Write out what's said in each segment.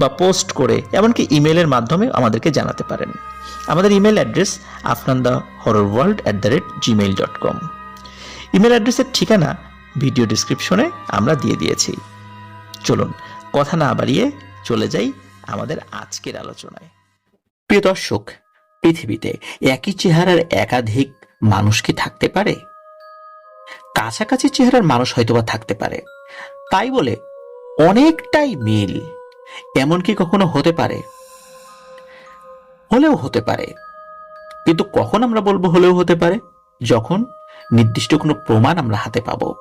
বা পোস্ট করে, এমনকি ইমেলের মাধ্যমে আমাদেরকে জানাতে পারেন। আমাদের email address Afnan the horror world at the rate Gmail dot com email অ্যাড্রেসের ঠিকানা ভিডিও ডিসক্রিপশনে আমরা দিয়ে দিয়েছি। চলুন, কথা না বাড়িয়ে চলে যাই আমাদের আজকের আলোচনায়। প্রিয় দর্শক, পৃথিবীতে একই চেহারার একাধিক মানুষ কি থাকতে পারে? কাছাকাছি চেহারার মানুষ হয়তোবা থাকতে পারে। তাই বলে অনেকটাই মিল এমন কি কখনো হতে পারে? হলেও হতে পারে। কিন্তু কখন আমরা বলব হলেও হতে পারে? যখন নির্দিষ্ট কোনো প্রমাণ আমরা হাতে পাব।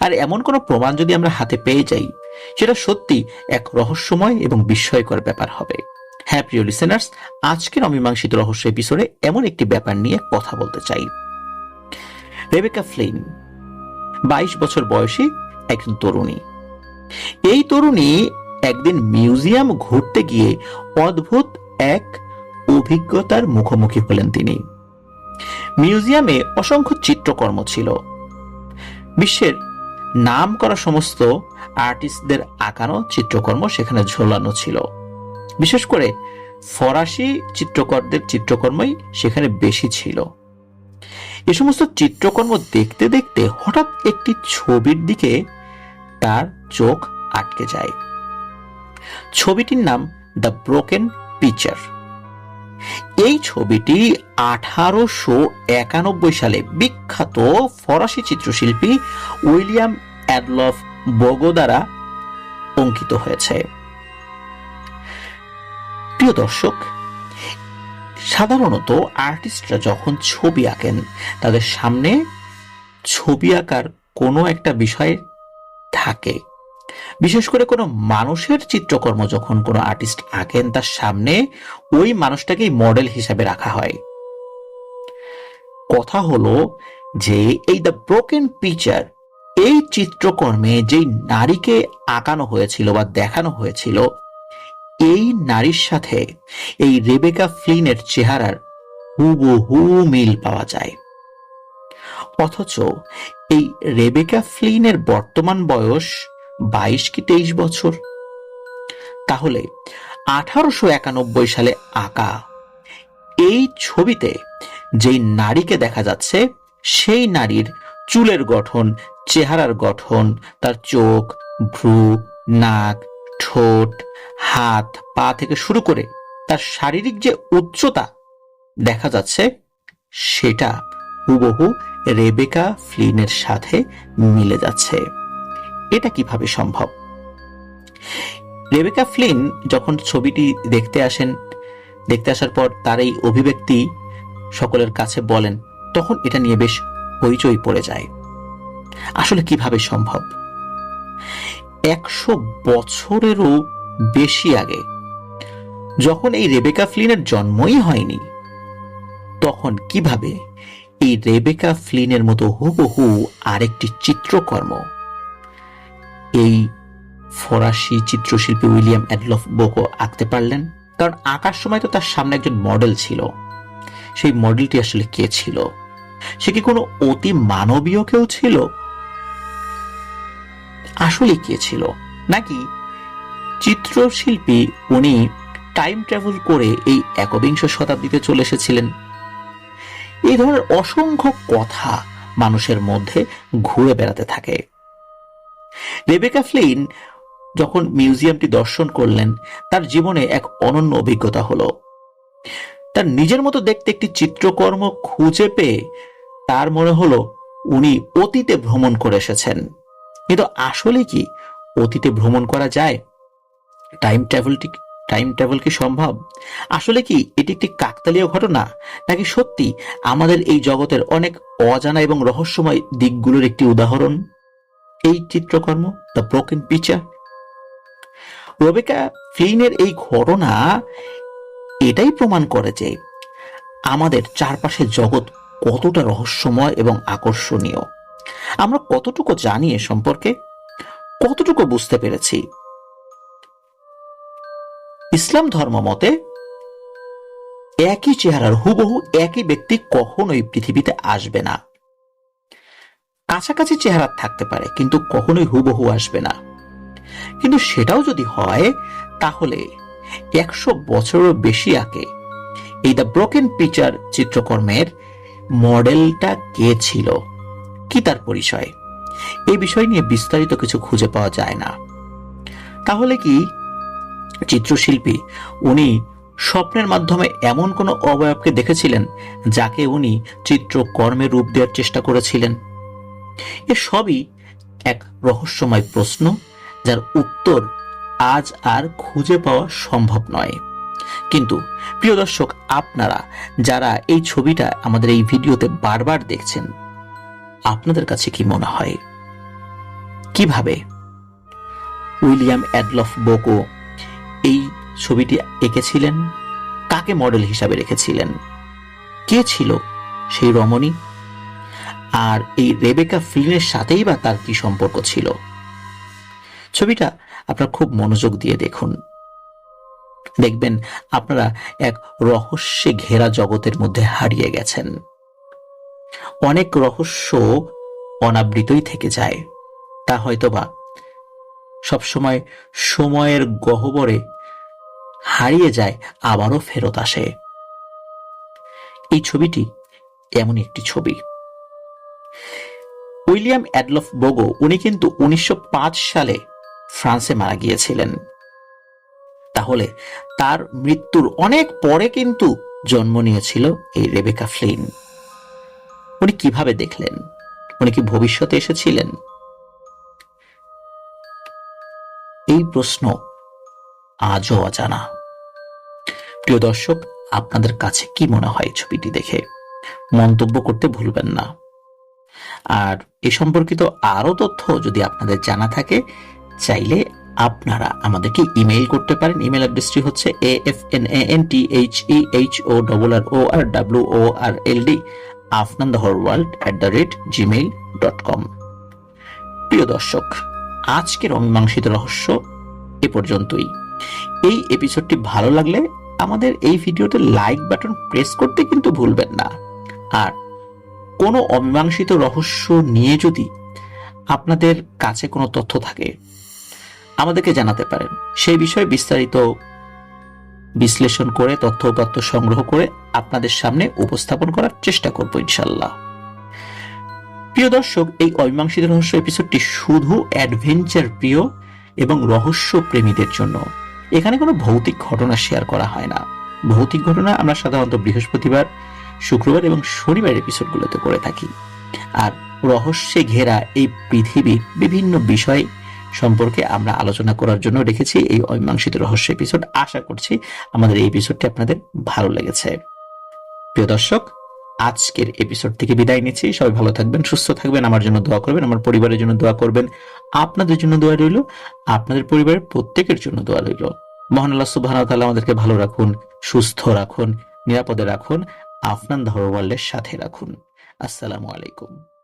আর এমন কোনো প্রমাণ যদি আমরা হাতে পেয়ে যাই, সেটা সত্যি এক রহস্যময় এবং বিস্ময়কর ব্যাপার হবে। হ্যাঁ প্রিয় লিসেনার্স আজকের অমীমাংসিত রহস্য এপিসোডে এমন একটি ব্যাপার নিয়ে কথা বলতে চাই। রেবেকা ফ্লিন বাইশ বছর বয়সী একজন তরুণী। এই তরুণী একদিন মিউজিয়াম ঘুরতে গিয়ে অদ্ভুত এক অভিজ্ঞতার মুখোমুখি হলেন তিনি। মিউজিয়ামে অসংখ্য চিত্রকর্ম ছিল। বিশ্বের নাম করা সমস্ত আর্টিস্টদের আঁকানো চিত্রকর্ম সেখানে ঝোলানো ছিল। বিশেষ করে ফরাসি চিত্রকরদের চিত্রকর্মই সেখানে বেশি ছিল। এ সমস্ত চিত্রকর্ম দেখতে দেখতে হঠাৎ একটি ছবির দিকে তার চোখ আটকে যায়। ছবিটির নাম দ্য ব্রোকেন পিকচার এই ছবিটি আঠারোশো একানব্বই সালে বিখ্যাত ফরাসি চিত্রশিল্পী উইলিয়াম অ্যাডলফ বগো দ্বারা অঙ্কিত হয়েছে। প্রিয় দর্শক, সাধারণত আর্টিস্টরা যখন ছবি আঁকেন, তাদের সামনে ছবি আঁকার কোনো একটা বিষয় থাকে। বিশেষ করে কোনো মানুষের চিত্রকর্ম যখন কোনো আর্টিস্ট আঁকেন, তার সামনে ওই মানুষটাকেই মডেল হিসাবে রাখা হয়। কথা হলো যে, এই দ্য ব্রোকেন পিকচার এই চিত্রকর্মে যেই নারীকে আঁকানো হয়েছিল বা দেখানো হয়েছিল, এই নারীর সাথে এই রেবেকা ফ্লিনের চেহারার হুবহু মিল পাওয়া যায়। অথচ এই রেবেকা ফ্লিনের বর্তমান বয়স বাইশ কি তেইশ বছর? তাহলে আঠারোশো একানব্বই সালে আঁকা। এই ছবিতে যেই নারীকে দেখা যাচ্ছে, সেই নারীর চুলের গঠন, চেহারার গঠন, তার চোখ, ভ্রু, নাক, ঠোঁট, হাত, পা থেকে শুরু করে তার শারীরিক যে উচ্চতা দেখা যাচ্ছে, সেটা হুবহু রেবেকা ফ্লিনের সাথে মিলে যাচ্ছে। এটা কীভাবে সম্ভব? রেবেকা ফ্লিন যখন ছবিটি দেখতে আসেন, দেখতে আসার পর তার এই অভিব্যক্তি সকলের কাছে বলেন, তখন এটা নিয়ে বেশ হইচই পড়ে যায়। আসলে কীভাবে সম্ভব? একশো বছরেরও বেশি আগে, যখন এই রেবেকা ফ্লিনের জন্মই হয়নি, তখন কীভাবে এই রেবেকা ফ্লিনের মতো হুবহু আরেকটি চিত্রকর্ম এই ফরাসি চিত্রশিল্পী উইলিয়াম অ্যাডলফ বোকো আঁকতে পারলেন? কারণ আঁকার সময় তো তার সামনে একজন মডেল ছিল। সেই মডেলটি আসলে কে ছিল? সে কি কোনো অতি মানবীয় কেউ ছিল? আসলে কে ছিল? নাকি চিত্রশিল্পী উনি টাইম ট্রাভেল করে এই একবিংশ শতাব্দীতে চলে এসেছিলেন? এই ধরনের অসংখ্য কথা মানুষের মধ্যে ঘুরে বেড়াতে থাকে। রেবেকা ফ্লিন যখন মিউজিয়ামটি দর্শন করলেন, তার জীবনে এক অনন্য অভিজ্ঞতা হলো। তার নিজের মতো দেখতে একটি চিত্রকর্ম খুঁজে পেয়ে তার মনে হলো উনি অতীতে ভ্রমণ করে এসেছেন। কিন্তু আসলে কি অতীতে ভ্রমণ করা যায়? টাইম ট্রাভেলটি টাইম ট্রাভেল কি সম্ভব? আসলে কি এটি একটি কাকতালীয় ঘটনা? নাকি সত্যি আমাদের এই জগতের অনেক অজানা এবং রহস্যময় দিকগুলোর একটি উদাহরণ? এই চিত্রকর্ম দ্য ব্রোকেন পিকচার রবেকা ফ্লিনের এই ঘটনা এটাই প্রমাণ করে যে আমাদের চারপাশের জগৎ কতটা রহস্যময় এবং আকর্ষণীয়। আমরা কতটুকু জানি এ সম্পর্কে? কতটুকু বুঝতে পেরেছি? ইসলাম ধর্ম মতে একই চেহারার হুবহু একই ব্যক্তি কখনোই পৃথিবীতে আসবে না। কাছাকাছি চেহারা থাকতে পারে, কিন্তু কখনোই হুবহু আসবে না। কিন্তু সেটাও যদি হয়, তাহলে একশো বছরেরও বেশি আগে এই দ্য ব্রোকেন পিচার চিত্রকর্মের মডেলটা কে ছিল? কি তার পরিচয়? এই বিষয় নিয়ে বিস্তারিত কিছু খুঁজে পাওয়া যায় না। তাহলে কি? চিত্রশিল্পী, উনি স্বপ্নের মাধ্যমে এমন কোনো অবয়বকে দেখেছিলেন, যাকে উনি চিত্রকর্মে রূপ দেওয়ার চেষ্টা করেছিলেন? এ সবই এক রহস্যময় প্রশ্ন যার উত্তর আজ আর খুঁজে পাওয়া সম্ভব নয়। কিন্তু প্রিয় দর্শক, আপনারা যারা এই ছবিটা আমাদের এই ভিডিওতে বারবার দেখছেন, আপনাদের কাছে কি মনে হয়? কীভাবে উইলিয়াম অ্যাডলফ বোকো এই ছবিটি এঁকেছিলেন? কাকে মডেল হিসাবে রেখেছিলেন? কে ছিল সেই রমণী? আর এই রেবেকা ফিল্মের সাথেই বা তার কি সম্পর্ক ছিল? ছবিটা আপনারা খুব মনোযোগ দিয়ে দেখুন। দেখবেন আপনারা এক রহস্যে ঘেরা জগতের মধ্যে হারিয়ে গেছেন। অনেক রহস্য অনাবৃতই থেকে যায়। তা হয়তোবা সবসময় সময়ের গহ্বরে হারিয়ে যায়, আবারও ফেরত আসে। এই ছবিটি এমন একটি ছবি। উইলিয়াম অ্যাডলফ বোগো, উনি কিন্তু উনিশশো পাঁচ সালে ফ্রান্সে মারা গিয়েছিলেন। তাহলে তার মৃত্যুর অনেক পরে কিন্তু জন্ম নিয়েছিল এই রেবেকা ফ্লিন। উনি কীভাবে দেখলেন? উনি কি ভবিষ্যতে এসেছিলেন? এই প্রশ্ন আজও অজানা। প্রিয় দর্শক, আপনাদের কাছে কি মনে হয় ছবিটি দেখে? মন্তব্য করতে ভুলবেন না। আর এ সম্পর্কিত আরও তথ্য যদি আপনাদের জানা থাকে, চাইলে আপনারা আমাদেরকে ইমেইল করতে পারেন। ইমেল অ্যাড্রেসটি হচ্ছে A F N A N T H E H O double R O R W O R L D Afnan the world at the rate Gmail dot com প্রিয় দর্শক, আজকের অমীমাংসিত রহস্য এ পর্যন্তই। এই এপিসোডটি ভালো লাগলে আমাদের এই ভিডিওতে লাইক বাটন প্রেস করতে কিন্তু ভুলবেন না। আর কোনো অমীমাংসিত রহস্য নিয়ে যদি আপনাদের কাছে কোনো তথ্য থাকে, আমাদেরকে জানাতে পারেন। সেই বিষয়ে বিস্তারিত বিশ্লেষণ করে, তথ্য উপাত্ত সংগ্রহ করে আপনাদের সামনে উপস্থাপন করার চেষ্টা করব ইনশাল্লাহ প্রিয় দর্শক, এই অমীমাংসিত রহস্য এপিসোডটি শুধু অ্যাডভেঞ্চার প্রিয় এবং রহস্য প্রেমীদের জন্য। এখানে কোনো ভৌতিক ঘটনা শেয়ার করা হয় না। ভৌতিক ঘটনা আমরা সাধারণত বৃহস্পতিবার শুক্রবার এবং শনিবার এপিসোডগুলোতে করে থাকি। আর রহস্যে ঘেরা এই পৃথিবীর বিভিন্ন বিষয় সম্পর্কে আমরা আলোচনা করার জন্য রেখেছি। এই অমীমাংসিত রহস্য এপিসোড আশা করছি আমাদের এই এপিসোডটি আপনাদের ভালো লেগেছে। প্রিয় দর্শক, আজকের এপিসোড থেকে বিদায় নিচ্ছি। সবাই ভালো থাকবেন, সুস্থ থাকবেন, আমার জন্য দোয়া করবেন, আমার পরিবারের জন্য দোয়া করবেন, আপনাদের জন্য দোয়া রইল, আপনাদের পরিবারের প্রত্যেকের জন্য দোয়া রইল। মহান আল্লাহ সুবাহ আমাদেরকে ভালো রাখুন, সুস্থ রাখুন, নিরাপদে রাখুন। আফনান ধরওয়ালের সাথে রাখুন। আসসালামু আলাইকুম।